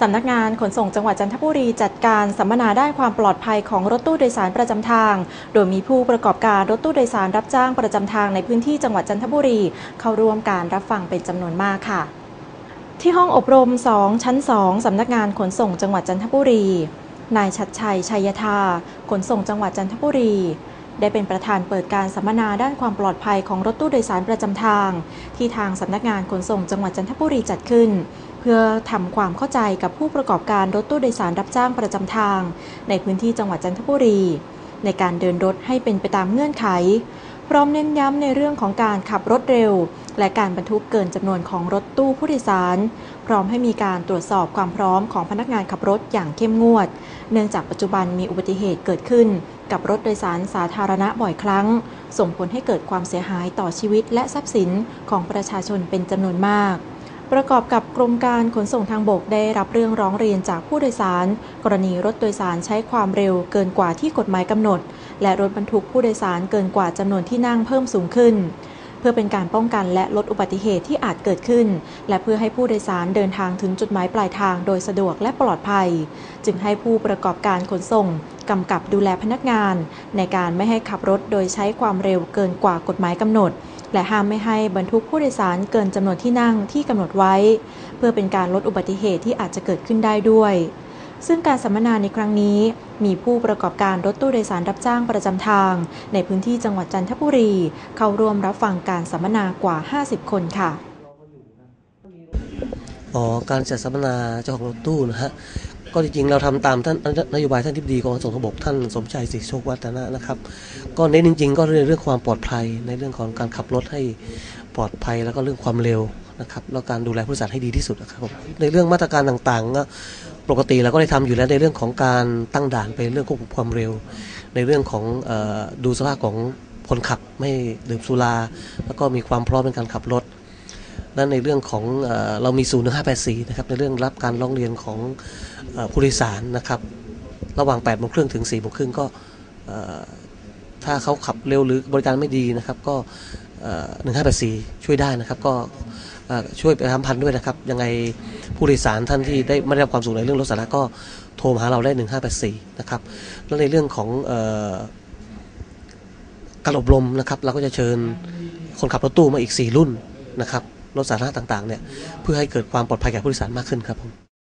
สำนักงานขนส่งจังหวัดจันทบุรีจัดการสัมมนาด้านความปลอดภัยของรถตู้โดยสารประจำทาง โดยมีผู้ประกอบการรถตู้โดยสารรับจ้างประจำทางในพื้นที่จังหวัดจันทบุรี เข้าร่วมการรับฟังเป็นจำนวนมากค่ะ ที่ห้องอบรม 2 ชั้น 2 สำนักงานขนส่งจังหวัดจันทบุรี นายชัดชัยชัยธาขนส่งจังหวัดจันทบุรีได้เป็นประธานเปิดการสัมมนาด้านความปลอดภัยของรถตู้โดยสารประจำทาง ที่ทางสำนักงานขนส่งจังหวัดจันทบุรีจัดขึ้น เพื่อทำความเข้าใจกับผู้ประกอบการรถตู้โดยสารรับจ้างประจำทาง ในพื้นที่จังหวัดจันทบุรี ในการเดินรถให้เป็นไปตามเงื่อนไข พร้อมเน้นย้ำในเรื่องของการขับรถเร็ว และการบรรทุกเกินจำนวนของรถตู้ผู้โดยสาร พร้อมให้มีการตรวจสอบความพร้อมของพนักงานขับรถอย่างเข้มงวด เนื่องจากปัจจุบันมีอุบัติเหตุเกิดขึ้น กับรถโดยสารสาธารณะบ่อยครั้ง ส่งผลให้เกิดความเสียหายต่อชีวิตและทรัพย์สินของประชาชนเป็นจำนวนมาก ประกอบกับกรมการขนส่งทางบกได้รับเรื่องร้องเรียนจากผู้โดยสาร กรณีรถโดยสารใช้ความเร็วเกินกว่าที่กฎหมายกำหนด และรถบรรทุกผู้โดยสารเกินกว่าจำนวนที่นั่งเพิ่มสูงขึ้น เพื่อเป็นการป้องกันและลดอุบัติเหตุที่อาจเกิดขึ้น และเพื่อให้ผู้โดยสารเดินทางถึงจุดหมายปลายทางโดยสะดวกและปลอดภัย จึงให้ผู้ประกอบการขนส่งกำกับดูแลพนักงาน ในการไม่ให้ขับรถโดยใช้ความเร็วเกินกว่ากฎหมายกำหนด และห้ามไม่ให้บรรทุกผู้โดยสารเกินจำนวนที่นั่งที่กำหนดไว้ เพื่อเป็นการลดอุบัติเหตุที่อาจจะเกิดขึ้นได้ด้วย ซึ่งการสัมมนาในครั้งนี้ มีผู้ประกอบการรถตู้โดยสารรับจ้างประจำทาง ในพื้นที่จังหวัดจันทบุรี เข้าร่วมรับฟังการสัมมนากว่า 50 คนค่ะอ๋อการจัดสัมมนาเจ้าของรถตู้นะฮะก็จริงๆเราทำตามท่านนโยบายท่านทิบดีกรมขนส่งทบกท่านสมชัยศรีโชควัฒนะนะครับ ก็เน้นจริง ๆ ก็เรื่องเรื่องความปลอดภัยในเรื่องของการขับรถให้ปลอดภัยแล้วก็เรื่องความเร็วนะครับแล้วการดูแลผู้โดยสารให้ดีที่สุดนะครับผมในเรื่องมาตรการต่างๆก็ ปกติเราก็ได้ทำอยู่แล้วในเรื่องของการตั้งด่านไปเรื่องควบคุมความเร็ว ในเรื่องของออดูสภาพของคนขับไม่ดื่มสุรา แล้วก็มีความพร้อมในการขับรถและในเรื่องของเออเรามีศูนย์หนึ่งห้าแปดสี่นะครับในเรื่องรับการร้องเรียนของผู้โดยสารนะครับระหว่าง8ปดโมงครึ่งถึง4ี่โมงครึ่งก็ถ้าเขาขับเร็วหรือบริการไม่ดีนะครับก็หนึ่งห้าแปดสี่ช่วยได้นะครับ ก็ ช่วยไปทำพันด้วยนะครับ ยังไงผู้โดยสารท่านที่ได้ไม่ได้รับความสุขในเรื่องรถสาธารณะก็โทรมาหาเราได้หนึ่งห้าแปดสี่นะครับ แล้วในเรื่องของเอ่อการอบรมนะครับ เราก็จะเชิญคนขับรถตู้มาอีก 4 รุ่นนะครับ รถสาธารณะต่างๆเนี่ยเพื่อให้เกิดความปลอดภัยแก่ผู้โดยสารมากขึ้นครับผม